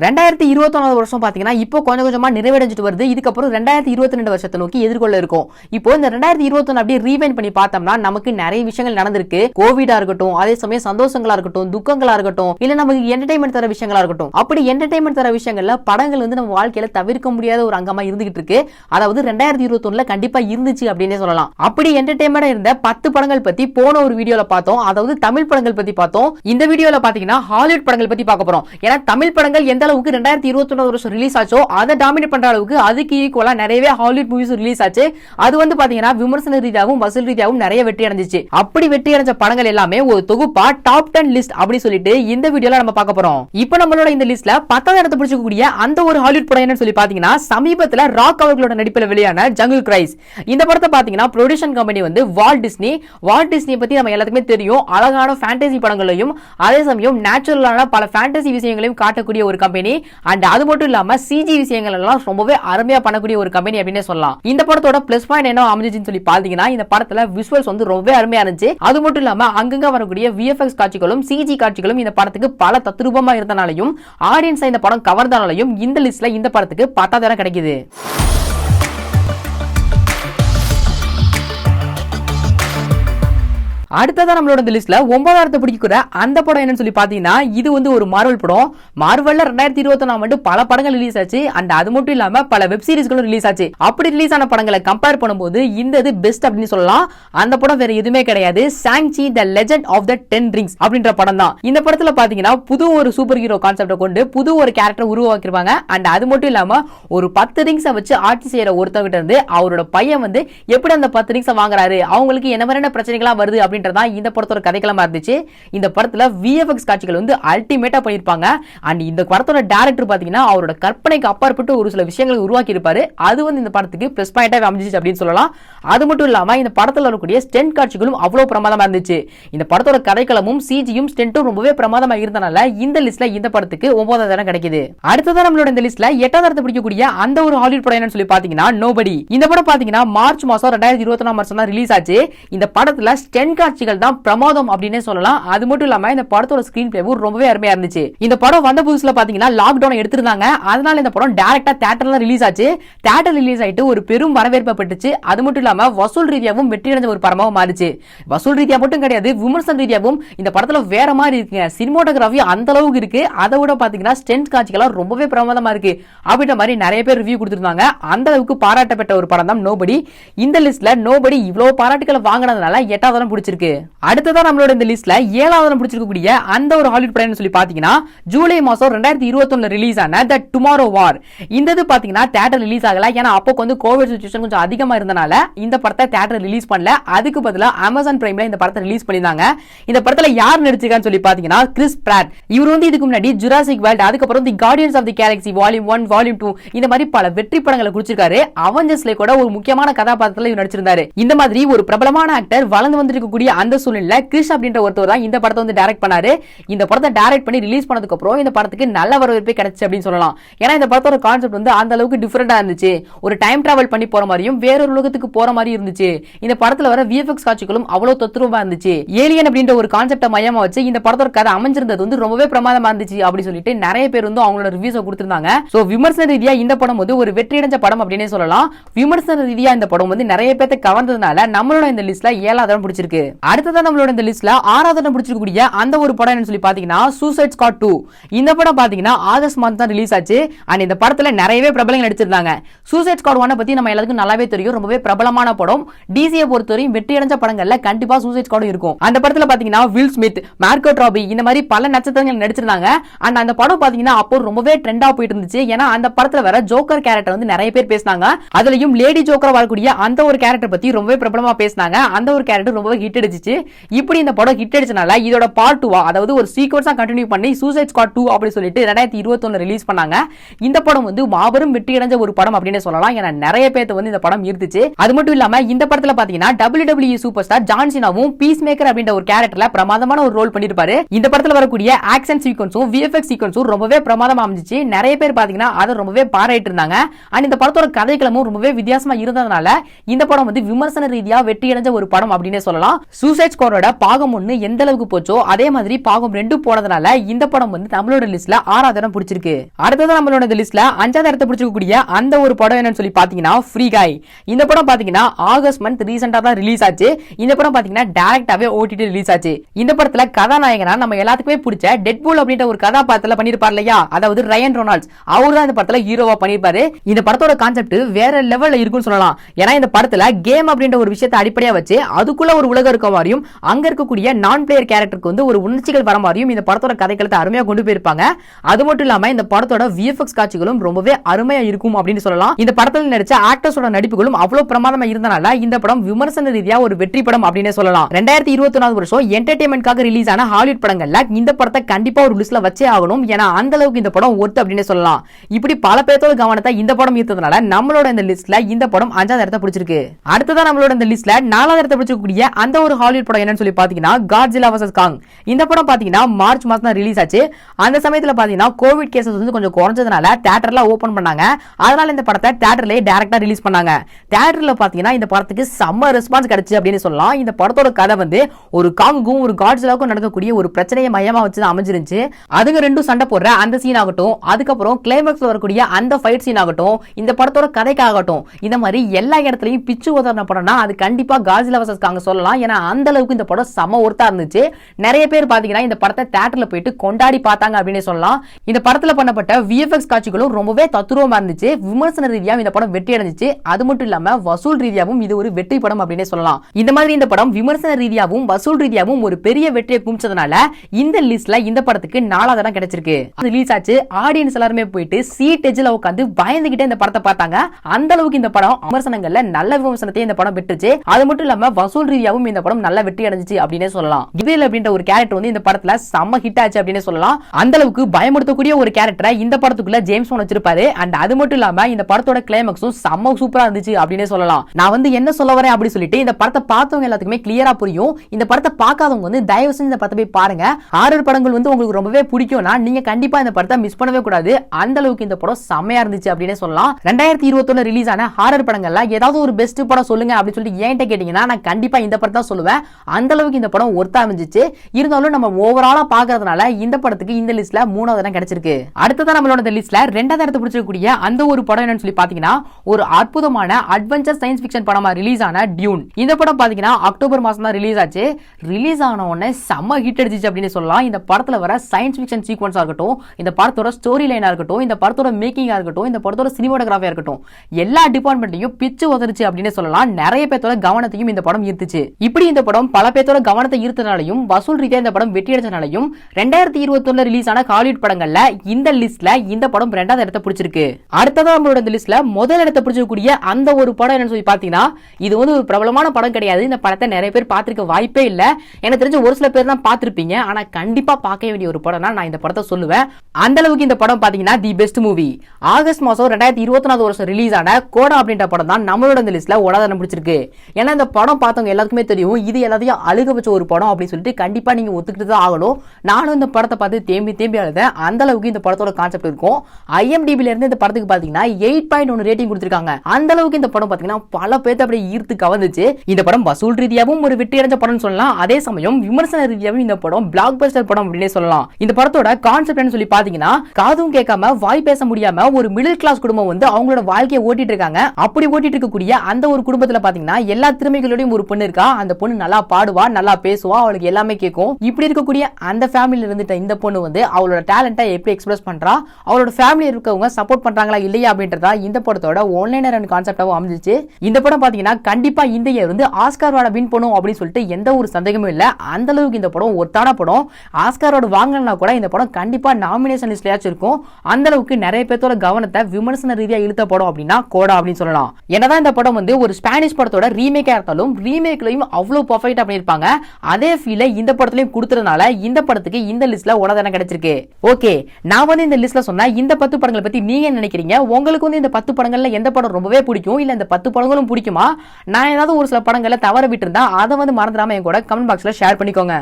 ரெண்டாயிரத்தி இருபத்தொன்னாவது வருஷம் பார்த்தீங்கன்னா இப்போ கொஞ்சம் கொஞ்சமா நிறைவடைஞ்சிட்டு வருது. இதுக்கப்புறம் ரெண்டாயிரத்தி இருபத்தி ரெண்டு வருஷத்தை நோக்கி எதிர்கொள்ள இருக்கும். இப்போ இந்த ரெண்டாயிரத்தி இருபத்தொன்னு அப்படியே ரீவைன் பண்ணி பார்த்தோம்னா நமக்கு நிறைய விஷயங்கள் நடந்திருக்கு. கோவிடா இருக்கட்டும் அதே சமயம் சந்தோஷங்களா இருக்கட்டும் துக்கங்களா இருக்கட்டும் இல்லை நமக்கு என்டர்டைன்மெண்ட் தர விஷயங்களா இருக்கட்டும். அப்படி என்டர்டைன்மெண்ட் தர விஷயங்கள்ல படங்கள் வந்து நம்ம வாழ்க்கையில தவிர்க்க முடியாத ஒரு அங்கமா இருந்துகிட்டு இருக்கு. அதாவது ரெண்டாயிரத்தி இருபத்தொன்னுல கண்டிப்பா இருந்துச்சு அப்படின்னே சொல்லலாம். அப்படி என்டர்டைன்மெண்டா இருந்த பத்து படங்கள் பத்தி போன ஒரு வீடியோல பார்த்தோம். அதாவது தமிழ் படங்கள் பத்தி பார்த்தோம். இந்த வீடியோல பாத்தீங்கன்னா ஹாலிவுட் படங்கள் பத்தி பார்க்க போறோம். ஏன்னா தமிழ் படங்கள் எந்த அளவுக்கு ரெண்டாயிரத்தி இருபத்தி வருஷம் ரிலீஸ் ஆச்சோ அதை டாமினேட் பண்ற அளவுக்கு அதுக்கு ஈக்குவலா நிறையவே ஹாலிவுட் மூவிஸ் ரிலீஸ் ஆச்சு. அது வந்து பாத்தீங்கன்னா விமர்சன ரீதியாகவும் வசூல் ரீதியாகவும் நிறைய வெற்றி அடைஞ்சிச்சு. அப்படி வெற்றி அடைஞ்ச படங்கள் எல்லாமே ஒரு தொகுப்பா டாப் டென் லிஸ்ட் அப்படி சொல்லிட்டு இந்த வீடியோல நம்ம பார்க்க போறோம். இப்போ நம்மளோட இந்த லிஸ்ட்ல பத்தாவது இடத்தை பிடிச்சக்கூடிய அந்த ஒரு ஹாலிவுட் படம் என்னன்னு சொல்லி பாத்தீங்கன்னா சமீபத்துல ராக் அவர்களோட நடிப்பில் வெளியான ஜங்கிள் கிரைஸ் இந்த படத்தை பாத்தீங்கன்னா ப்ரொடியூஷன் கம்பெனி வந்து வால் டிஸ்னி வால் டிஸ்னி பத்தி நம்ம எல்லாத்துக்குமே தெரியும். அழகான ஃபேண்டசி படங்களையும் அதே சமயம் நேச்சுரலான பல ஃபேண்டசி விஷயங்களையும் காட்டக்கூடிய ஒரு கம்பெனி அண்ட் அது மட்டும் இல்லாம சிஜி விஷயங்கள் எல்லாம் ரொம்பவே அருமையா பண்ணக்கூடிய ஒரு கம்பெனி அப்படின்னு சொல்லலாம். இந்த படத்தோட பிளஸ் பாயிண்ட் என்ன அமைஞ்சிச்சுன்னு சொல்லி பாத்தீங்கன்னா இந்த படத்துல விஷுவல்ஸ் வந்து ரொம்பவே அருமையா இருந்துச்சு. அது மட்டும் இல்லாம அங்கங்க வரக்கூடிய விஎஃப்எக்ஸ் காட்சிகளும் சிஜி காட்சிகளும் இந்த படத்துக்கு பல தத்ரூபமா இருந்தனாலையும் ஆடியன்ஸ் இந்த படம் கவர்ந்தனாலையும் இந்த லிஸ்ட்ல இந்த படத்துக்கு பத்தாவது கிடைக்குது. அடுத்ததான் நம்மளோட இந்த லிஸ்ட்ல ஒன்பதாயிரத்தை பிடிக்கிற அந்த படம் என்னன்னு சொல்லி பாத்தீங்கன்னா இது வந்து ஒரு மார்வல் படம். மார்வல்ல ரெண்டாயிரத்தி இருபத்தி ஆண்டு பல படங்கள் ரிலீஸ் ஆச்சு. அண்ட் அது மட்டும் இல்லாம பல வெப் சீரிஸ்களும் ரிலீஸ் ஆச்சு. அப்படி ரிலீஸ் ஆன படங்களை கம்பேர் பண்ணும்போது இந்த இது பெஸ்ட் அப்படின்னு சொல்லலாம். அந்த படம் வேற எதுவுமே கிடையாது. Shang Chi the legend of the ten rings அப்படின்ற படம் தான். இந்த படத்துல பாத்தீங்கன்னா புது ஒரு சூப்பர் ஹீரோ கான்செப்டை கொண்டு புது ஒரு கேரக்டர் உருவாக்கிருவாங்க அண்ட் அது மட்டும் இல்லாம ஒரு பத்து ரிங்ஸை வச்சு ஆட்சி செய்யற ஒருத்தவங்கிட்ட இருந்து அவரோட பையன் வந்து எப்படி அந்த பத்து ரிங்ஸை வாங்குறாரு? அவங்களுக்கு என்ன மாதிரியான பிரச்சனைகளா வருது அப்படின்னு அப்படின்றதா இந்த படத்தோட கதைக்களமா இருந்துச்சு. இந்த படத்துல விஎஃப்எக்ஸ் காட்சிகள் வந்து அல்டிமேட்டா பண்ணியிருப்பாங்க. அண்ட் இந்த படத்தோட டேரக்டர் பாத்தீங்கன்னா அவரோட கற்பனைக்கு அப்பாற்பட்டு ஒரு சில விஷயங்களை உருவாக்கி இருப்பாரு அது வந்து இந்த படத்துக்கு பிளஸ் பாயிண்டா அமைஞ்சிச்சு அப்படின்னு சொல்லலாம். அது மட்டும் இல்லாம இந்த படத்துல வரக்கூடிய ஸ்டென்ட் காட்சிகளும் அவ்வளவு பிரமாதமா இருந்துச்சு. இந்த படத்தோட கதைக்களமும் சிஜியும் ஸ்டென்ட்டும் ரொம்பவே பிரமாதமா இருந்தனால இந்த லிஸ்ட்ல இந்த படத்துக்கு ஒன்பதாம் தரம் கிடைக்குது. அடுத்ததான் நம்மளோட இந்த லிஸ்ட்ல எட்டாம் தரத்தை பிடிக்கக்கூடிய அந்த ஒரு ஹாலிவுட் படம் என்னன்னு சொல்லி பாத்தீங்கன்னா நோபடி இந்த படம் பாத்தீங்கன்னா மார்ச் மாசம் ரெண்டாயிரத்தி இருபத்தி ஒன்றாம் வருஷம் தான் ரிலீஸ் ஆச்சு. இந்த படத்துல ஸ்டென் காட்சிகள் தான் பிரமாதம் அப்படின்னே சொல்லலாம். அது மட்டும் இல்லாம இந்த படத்தோட ஸ்கிரீன் பிளேவும் ரொம்பவே அருமையா இருந்துச்சு. இந்த படம் வந்த புதுசுல பாத்தீங்கன்னா லாக்டவுன் எடுத்திருந்தாங்க. அதனால இந்த படம் டேரக்டா தேட்டர்ல ரிலீஸ் ஆச்சு. தேட்டர் ரிலீஸ் ஆயிட்டு ஒரு பெரும் வரவேற்பை பெற்றுச்சு. அது மட்டும் இல்லாம வசூல் ரீதியாகவும் வெற்றி அடைஞ்ச ஒரு படமாக மாறிச்சு. வசூல் ரீதியா மட்டும் கிடையாது விமர்சன ரீதியாகவும் இந்த படத்துல வேற மாதிரி இருக்குங்க. சினிமோட்டோகிராஃபி அந்த அளவுக்கு இருக்கு. அதை விட பாத்தீங்கன்னா ஸ்டென்ட் காட்சிகள்லாம் ரொம்பவே பிரமாதமா இருக்கு. அப்படின்ற மாதிரி நிறைய பேர் ரிவ்யூ கொடுத்துருந்தாங்க. அந்த அளவுக்கு பாராட்டப்பட்ட ஒரு படம் தான் நோபடி இந்த லிஸ்ட்ல நோபடி இவ்வளவு பாராட்டுகளை வாங்கினதுனால எட்டாவது பிடிச்சிருக்கு. பிடிச்சிருக்கு. அடுத்ததான் நம்மளோட இந்த லிஸ்ட்ல ஏழாவது இடம் பிடிச்சிருக்கக்கூடிய அந்த ஒரு ஹாலிவுட் படம் சொல்லி பாத்தீங்கன்னா ஜூலை மாசம் ரெண்டாயிரத்தி இருபத்தொன்னு ரிலீஸ் ஆன த டுமாரோ வார் இந்த இது பாத்தீங்கன்னா தேட்டர் ரிலீஸ் ஆகல. ஏன்னா அப்போ வந்து கோவிட் சுச்சுவேஷன் கொஞ்சம் அதிகமா இருந்தனால இந்த படத்தை தேட்டர் ரிலீஸ் பண்ணல. அதுக்கு பதிலாக அமேசான் பிரைம்ல இந்த படத்தை ரிலீஸ் பண்ணிருந்தாங்க இந்த படத்துல யார் நடிச்சிருக்கான்னு சொல்லி பாத்தீங்கன்னா கிறிஸ் பிராட் இவர் வந்து இதுக்கு முன்னாடி ஜுராசிக் வேர்ல்ட் அதுக்கப்புறம் the guardians of the galaxy volume one volume two இந்த மாதிரி பல வெற்றி படங்களை குடிச்சிருக்காரு. அவஞ்சர்ஸ்ல கூட ஒரு முக்கியமான கதாபாத்திரத்தில் இவர் நடிச்சிருந்தாரு. இந்த மாதிரி ஒரு பிரபலமான ஆக்டர் வளர்ந்து வந்திருக்கக்கூடிய அந்த சூழ்நிலை கிறிஸ் அப்படின்ற ஒருத்தர் தான் இந்த படத்தை வந்து டேரக்ட் பண்ணாரு. இந்த படத்தை டைரக்ட் பண்ணி ரிலீஸ் பண்ணதுக்கு அப்புறம் இந்த படத்துக்கு நல்ல வரவேற்பே கிடைச்சு அப்படின்னு சொல்லலாம். ஏன்னா இந்த படத்தோட கான்செப்ட் வந்து அந்த அளவுக்கு டிஃப்ரெண்டா இருந்துச்சு. ஒரு டைம் டிராவல் பண்ணி போற மாதிரியும் வேறொரு உலகத்துக்கு போற மாதிரி இருந்துச்சு. இந்த படத்துல வர விஎஃப்எக்ஸ் காட்சிகளும் அவ்வளவு தத்துருவமா இருந்துச்சு. ஏலியன் அப்படின்ற ஒரு கான்செப்டை மையமா வச்சு இந்த படத்தோட கதை அமைஞ்சிருந்தது வந்து ரொம்பவே பிரமாதமா இருந்துச்சு அப்படின்னு சொல்லிட்டு நிறைய பேர் வந்து அவங்களோட ரிவ்யூஸ் கொடுத்திருந்தாங்க. சோ விமர்சன ரீதியா இந்த படம் வந்து ஒரு வெற்றியடைஞ்ச படம் அப்படின்னே சொல்லலாம். விமர்சன ரீதியா இந்த படம் வந்து நிறைய பேர்த்த கவர்ந்ததுனால நம்மளோட இந்த லிஸ்ட்ல ஏழாவது இடம் பிடிச்சிருக்கு. அடுத்ததான் நம்மளோட இந்த லிஸ்ட்ல ஆறாவது இடம் பிடிச்சிருக்கக்கூடிய அந்த ஒரு படம் என்னன்னு சொல்லி பாத்தீங்கன்னா சூசைட் ஸ்காட் டூ இந்த படம் பாத்தீங்கன்னா ஆகஸ்ட் மந்த் தான் ரிலீஸ் ஆச்சு. அண்ட் இந்த படத்துல நிறையவே பிரபலங்கள் நடிச்சிருந்தாங்க. சூசைட் ஸ்காட் ஒன்னை பத்தி நம்ம எல்லாத்துக்கும் நல்லாவே தெரியும். ரொம்பவே பிரபலமான படம். டிசியை பொறுத்தவரையும் வெற்றி அடைஞ்ச படங்கள்ல கண்டிப்பா சூசைட் ஸ்காடும் இருக்கும். அந்த படத்துல பாத்தீங்கன்னா வில் ஸ்மித் மார்க்கோ ட்ராபி இந்த மாதிரி பல நட்சத்திரங்கள் நடிச்சிருந்தாங்க. அண்ட் அந்த படம் பாத்தீங்கன்னா அப்போ ரொம்பவே ட்ரெண்டா போயிட்டு இருந்துச்சு ஏன்னா அந்த படத்துல வர ஜோக்கர் கேரக்டர் வந்து நிறைய பேர் பேசினாங்க. அதுலயும் லேடி ஜோக்கர் வரக்கூடிய அந்த ஒரு கேரக்டர் பத்தி ரொம்பவே பிரபலமா பேசினாங்க. அந்த ஒரு கேரக்டர் ரொம்பவே ஹிட் அடிச்சிச்சு இப்படி இந்த படம் ஹிட் அடிச்சனால இதோட பார்ட் டூவா அதாவது ஒரு சீக்வன்ஸாக கண்டினியூ பண்ணி சூசைட் ஸ்காட் டூ அப்படின்னு சொல்லிட்டு ரெண்டாயிரத்தி இருபத்தி ரிலீஸ் பண்ணாங்க. இந்த படம் வந்து மாபெரும் வெற்றி அடைஞ்ச ஒரு படம் அப்படின்னு சொல்லலாம். ஏன்னா நிறைய பேர்த்து வந்து இந்த படம் ஈர்த்துச்சு. அது மட்டும் இல்லாம இந்த படத்துல பாத்தீங்கன்னா டபிள்யூ டபிள்யூ சூப்பர் ஸ்டார் ஜான்சினாவும் பீஸ் மேக்கர் அப்படின்ற ஒரு கேரக்டர்ல பிரமாதமான ஒரு ரோல் பண்ணிருப்பாரு. இந்த படத்துல வரக்கூடிய ஆக்ஷன் சீக்வன்ஸும் விஎஃப்எக்ஸ் சீக்வன்ஸும் ரொம்பவே பிரமாதமா அமைஞ்சிச்சு. நிறைய பேர் பாத்தீங்கன்னா அதை ரொம்பவே பாராட்டு இருந்தாங்க. அண்ட் இந்த படத்தோட கதைக்களமும் ரொம்பவே வித்தியாசமா இருந்ததுனால இந்த படம் வந்து விமர்சன ரீதியா வெற்றி அடைஞ்ச ஒரு படம் அப்படின்னே சொல்லலாம். சூசைட் ஸ்குவாடோட பாகம் ஒன்று எந்த அளவுக்கு போச்சோ அதே மாதிரி பாகம் ரெண்டு போனதுனால இந்த படம் வந்து நம்மளோட லிஸ்ட்ல ஆறாவது இடம் பிடிச்சிருக்கு. அடுத்ததான் நம்மளோட இந்த லிஸ்ட்ல அஞ்சாவது இடத்தை பிடிச்சிருக்கக்கூடிய அந்த ஒரு படம் என்னன்னு சொல்லி பாத்தீங்கன்னா ஃப்ரீ காய் இந்த படம் பாத்தீங்கன்னா ஆகஸ்ட் மந்த் ரீசெண்டா தான் ரிலீஸ் ஆச்சு. இந்த படம் பாத்தீங்கன்னா டேரக்டாவே ஓடிடி ரிலீஸ் ஆச்சு. இந்த படத்துல கதாநாயகனா நம்ம எல்லாத்துக்குமே பிடிச்ச டெட்பூல் அப்படின்ற ஒரு கதாபாத்திரத்துல பண்ணிருப்பார் இல்லையா? அதாவது ரயன் ரொனால்ட்ஸ் அவர் தான் இந்த படத்துல ஹீரோவா பண்ணிருப்பாரு. இந்த படத்தோட கான்செப்ட் வேற லெவல்ல இருக்கும்னு சொல்லலாம். ஏன்னா இந்த படத்துல கேம் அப்படின்ற ஒரு விஷயத்தை அடிப்படையா வச்சு அதுக்குள்ள ஒரு உலகம் இருக்க மாதிரியும் அங்க இருக்கக்கூடிய நான் பிளேயர் கேரக்டருக்கு வந்து ஒரு உணர்ச்சிகள் வர மாதிரியும் இந்த படத்தோட கதைக்களத்தை அருமையா கொண்டு போயிருப்பாங்க. அது மட்டும் இல்லாம இந்த படத்தோட விஎஃப்எக்ஸ் காட்சிகளும் ரொம்பவே அருமையா இருக்கும் அப்படின்னு சொல்லலாம். இந்த படத்தில் நடிச்ச ஆக்டர்ஸோட நடிப்புகளும் அவ்வளவு பிரமாதமா இருந்தனால இந்த படம் விமர்சன ரீதியா ஒரு வெற்றி படம் அப்படின்னு சொல்லலாம். ரெண்டாயிரத்தி இருபத்தி ஒன்னாவது வருஷம் என்டர்டைன்மெண்ட்காக ரிலீஸ் ஆன ஹாலிவுட் படங்கள்ல இந்த படத்தை கண்டிப்பா ஒரு லிஸ்ட்ல வச்சே ஆகணும். ஏன்னா அந்த அளவுக்கு இந்த படம் ஒர்த் அப்படின்னு சொல்லலாம். இப்படி பல பேர்த்தோட கவனத்தை இந்த படம் ஈர்த்ததுனால நம்மளோட இந்த லிஸ்ட்ல இந்த படம் அஞ்சாவது இடத்தை பிடிச்சிருக்கு. அடுத்ததான் நம்மளோட இந்த லிஸ்ட்ல நாலாவது இடத்தை பிடிச்சிருக்கக்கூடிய அந்த ஒரு ஹாலிவுட் படம் என்னன்னு சொல்லி பாத்தீங்கன்னா காட்ஜிலா வர்சஸ் காங் இந்த படம் பாத்தீங்கன்னா மார்ச் மாசம் தான் ரிலீஸ் ஆச்சு. அந்த சமயத்துல பாத்தீங்கன்னா கோவிட் கேசஸ் வந்து கொஞ்சம் குறைஞ்சதுனால தியேட்டர்ல ஓபன் பண்ணாங்க. அதனால இந்த படத்தை தேட்டர்லயே டேரக்டா ரிலீஸ் பண்ணாங்க. தேட்டர்ல பாத்தீங்கன்னா இந்த படத்துக்கு செம்ம ரெஸ்பான்ஸ் கிடைச்சு அப்படின்னு சொல்லலாம். இந்த படத்தோட கதை வந்து ஒரு காங்கும் ஒரு காட்ஜிலாவுக்கும் நடக்கக்கூடிய ஒரு பிரச்சனையை மையமா வச்சு அமைஞ்சிருந்துச்சு. அதுங்க ரெண்டும் சண்டை போடுற அந்த சீன் ஆகட்டும் அதுக்கப்புறம் கிளைமேக்ஸ்ல வரக்கூடிய அந்த ஃபைட் சீன் ஆகட்டும் இந்த படத்தோட கதைக்காகட்டும் இந்த மாதிரி எல்லா இடத்துலயும் பிச்சு உதறின படம்னா அது கண்டிப்பா காஜிலா வர்சஸ் காங்க சொல்லலாம். ஏன்னா அந்த அளவுக்கு இந்த படம் செம ஒர்த்தா இருந்துச்சு. நிறைய பேர் பாத்தீங்கன்னா இந்த படத்தை தேட்டர்ல போயிட்டு கொண்டாடி பார்த்தாங்க அப்படின்னு சொல்லலாம். இந்த படத்துல பண்ணப்பட்ட விஎஃப்எக்ஸ் காட்சிகளும் ரொம்பவே தத்துரூபமா இருந்துச்சு. விமர்சன ரீதியா இந்த படம் வெற்றி அடைஞ்சிச்சு. அது மட்டும் இல்லாம வசூல் ரீதியாவும் இது ஒரு வெற்றி படம் அப்படின்னு சொல்லலாம். இந்த மாதிரி இந்த படம் விமர்சன ரீதியாவும் வசூல் ரீதியாவும் ஒரு பெரிய வெற்றியை குமிச்சதுனால இந்த லிஸ்ட்ல இந்த படத்துக்கு நாலாவது இடம் கிடைச்சிருக்கு. ரிலீஸ் ஆச்சு. ஆடியன்ஸ் எல்லாருமே போயிட்டு சீட் எஜ்ல உட்காந்து பயந்துகிட்டே இந்த படத்தை பார்த்தாங்க. அந்த அளவுக்கு இந்த படம் விமர்சனங்கள்ல நல்ல விமர்சனத்தை இந்த படம் பெற்றுச்சு அது மட்டும் இல்லாம வசூல் ரீதியாவும் இந்த படம் படம் நல்ல வெற்றி அடைஞ்சிச்சு அப்படின்னே சொல்லலாம். கிபில் அப்படின்ற ஒரு கேரக்டர் வந்து இந்த படத்துல செம்ம ஹிட் ஆச்சு அப்படின்னு சொல்லலாம். அந்த அளவுக்கு பயமுடுத்தக்கூடிய ஒரு கேரக்டரை இந்த படத்துக்குள்ள ஜேம்ஸ் ஒன் வச்சிருப்பாரு. அண்ட் அது மட்டும் இல்லாம இந்த படத்தோட கிளைமேக்ஸும் செம்ம சூப்பரா இருந்துச்சு அப்படின்னே சொல்லலாம். நான் வந்து என்ன சொல்ல வரேன் அப்படி சொல்லிட்டு இந்த படத்தை பார்த்தவங்க எல்லாத்துக்குமே கிளியரா புரியும். இந்த படத்தை பார்க்காதவங்க வந்து தயவு செஞ்சு இந்த படத்தை போய் பாருங்க. ஆறு படங்கள் வந்து உங்களுக்கு ரொம்பவே பிடிக்கும்னா நீங்க கண்டிப்பா இந்த படத்தை மிஸ் பண்ணவே கூடாது. அந்த அளவுக்கு இந்த படம் செம்மையா இருந்துச்சு அப்படின்னு சொல்லலாம். ரெண்டாயிரத்தி இருபத்தொன்னு ரிலீஸ் ஆன ஹாரர் படங்கள்ல ஏதாவது ஒரு பெஸ்ட் படம் சொல்லுங்க அப்படின்னு சொல்லிட்டு ஏன்ட்ட கேட்டீங்கன்னா நான் கண்டிப்பா இந்த படம் தான் சொல்லுவேன். அந்த அளவுக்கு இந்த படம் ஒர்த்தா அமைஞ்சிச்சு. இருந்தாலும் நம்ம ஓவராலா பாக்குறதுனால இந்த படத்துக்கு இந்த லிஸ்ட்ல மூணாவது இடம் கிடைச்சிருக்கு. அடுத்ததான் நம்மளோட இந்த லிஸ்ட்ல ரெண்டாவது இடத்து பிடிச்சிருக்கக்கூடிய அந்த ஒரு படம் என்னன்னு சொல்லி பாத்தீங்கன்னா ஒரு அற்புதமான அட்வென்ச்சர் சயின்ஸ் ஃபிக்ஷன் படமா ரிலீஸ் ஆன டியூன் இந்த படம் பாத்தீங்கன்னா அக்டோபர் மாசம் தான் ரிலீஸ் ஆச்சு. ரிலீஸ் ஆன உடனே செம்ம ஹிட் அடிச்சிச்சு அப்படின்னு சொல்லலாம். இந்த படத்துல வர சயின்ஸ் ஃபிக்ஷன் சீக்வன்ஸா இருக்கட்டும் இந்த படத்தோட ஸ்டோரி லைனா இருக்கட்டும் இந்த படத்தோட மேக்கிங்கா இருக்கட்டும் இந்த படத்தோட சினிமாட்டோகிராஃபியா இருக்கட்டும் எல்லா டிபார்ட்மெண்ட்டையும் பிச்சு உதறிச்சு அப்படின்னு சொல்லலாம். நிறைய பேர்த்தோட கவனத்தையும் இந்த படம் ஈர்த்துச்சு. இப்படி இந்த படம் பல பேர்த்தோட கவனத்தை ஈர்த்தனாலையும் வசூல் ரீதியா இந்த படம் வெற்றி அடைச்சனாலையும் ரெண்டாயிரத்தி இருபத்தி ரிலீஸ் ஆன ஹாலிவுட் படங்கள்ல இந்த லிஸ்ட்ல இந்த படம் ரெண்டாவது இடத்தை பிடிச்சிருக்கு. அடுத்ததான் நம்மளோட இந்த லிஸ்ட்ல முதல் இடத்தை பிடிச்சிருக்கக்கூடிய அந்த ஒரு படம் என்னன்னு சொல்லி பாத்தீங்கன்னா இது வந்து ஒரு பிரபலமான படம் கிடையாது. இந்த படத்தை நிறைய பேர் பார்த்திருக்க வாய்ப்பே இல்ல. எனக்கு தெரிஞ்ச ஒரு சில பேர் தான் பார்த்திருப்பீங்க. ஆனா கண்டிப்பா பார்க்க வேண்டிய ஒரு படம்னா நான் இந்த படத்தை சொல்லுவேன். அந்த அளவுக்கு இந்த படம் பாத்தீங்கன்னா தி பெஸ்ட் மூவி ஆகஸ்ட் மாசம் ரெண்டாயிரத்தி இருபத்தி நாலு வருஷம் ரிலீஸ் ஆன கோடா அப்படின்ற படம் தான் நம்மளோட இந்த லிஸ்ட்ல உடாதனம் பிடிச்சிருக்கு. ஏன்னா இந்த படம் பார்த்தவங்க எல்லாருக்குமே தெரியும் இது எல்லாத்தையும் அழுக வச்ச ஒரு படம் அப்படின்னு சொல்லிட்டு கண்டிப்பா நீங்க ஒத்துக்கிட்டு தான் ஆகணும். நானும் இந்த படத்தை பார்த்து தேம்பி தேம்பி அழுதேன். அந்த அளவுக்கு இந்த படத்தோட கான்செப்ட் இருக்கும். ஐஎம்டிபில இருந்து இந்த படத்துக்கு பாத்தீங்கன்னா எயிட் பாயிண்ட் ஒன்று ரேட்டிங் கொடுத்துருக்காங்க. அந்த அளவுக்கு இந்த படம் பார்த்தீங்கன்னா பல பேர்த்து அப்படியே ஈர்த்து கவர்ந்துச்சு. இந்த படம் வசூல் ரீதியாகவும் ஒரு வெற்றி அடைஞ்ச படம்னு சொல்லலாம். அதே சமயம் விமர்சன ரீதியாகவும் இந்த படம் பிளாக் பஸ்டர் படம் அப்படின்னே சொல்லலாம். இந்த படத்தோட கான்செப்ட் சொல்லி பார்த்தீங்கன்னா காதும் கேட்காம வாய் பேச முடியாம ஒரு மிடில் கிளாஸ் குடும்பம் வந்து அவங்களோட வாழ்க்கையை ஓட்டிட்டு இருக்காங்க. அப்படி ஓட்டிட்டு இருக்கக்கூடிய அந்த ஒரு குடும்பத்தில் பார்த்தீங்கன்னா எல்லா திறமைகளோடையும் ஒரு பொண்ணு இருக்கா? அந்த பொண்ணு நல்லா பாடுவா நல்லா பேசுவா அவளுக்கு எல்லாமே கேட்கும் இப்படி இருக்கக்கூடிய அந்த ஃபேமிலியில இருந்துட்ட இந்த பொண்ணு வந்து அவளோட டேலண்ட்டை எப்படி எக்ஸ்பிரஸ் பண்றா? அவளோட ஃபேமிலி இருக்கவங்க சப்போர்ட் பண்றாங்களா இல்லையா அப்படின்றதா இந்த படத்தோட ஒன்லைனர் அண்ட் கான்செப்டாவும் அமைஞ்சிச்சு. இந்த படம் பாத்தீங்கன்னா கண்டிப்பா இந்த இயர் வந்து ஆஸ்காரோட வின் பண்ணும் அப்படின்னு சொல்லிட்டு எந்த ஒரு சந்தேகமும் இல்ல. அந்த அளவுக்கு இந்த படம் ஒத்தான படம். ஆஸ்காரோட வாங்கினா கூட இந்த படம் கண்டிப்பா நாமினேஷன் லிஸ்ட்லயாச்சும் இருக்கும். அந்த அளவுக்கு நிறைய பேர்த்தோட கவனத்தை விமர்சன ரீதியா இழுத்த படம் அப்படின்னா கோடா அப்படின்னு சொல்லலாம். என்னதான் இந்த படம் வந்து ஒரு ஸ்பானிஷ் படத்தோட ரீமேக்கா இருந்தாலும் ரீமேக்லயும் அவ்வளவு பர்ஃபெக்டா பண்ணிருப்பாங்க அதே ஃபீலை இந்த படத்துலயும் கொடுத்ததுனால இந்த படத்துக்கு இந்த லிஸ்ட்ல உடனே கிடைச்சிருக்கு. ஓகே நான் வந்து இந்த லிஸ்ட்ல சொன்ன இந்த பத்து படங்களை பத்தி நீங்க என்ன நினைக்கிறீங்க? உங்களுக்கு வந்து இந்த பத்து படங்கள்ல எந்த படம் ரொம்பவே பிடிக்கும்? இல்ல இந்த பத்து படங்களும் பிடிக்குமா? நான் ஏதாவது ஒரு சில படங்களை தவற விட்டு இருந்தா அதை வந்து மறந்துடாம என் கூட கமெண்ட் பாக்ஸ்ல ஷேர் பண்ணிக்கோங்க.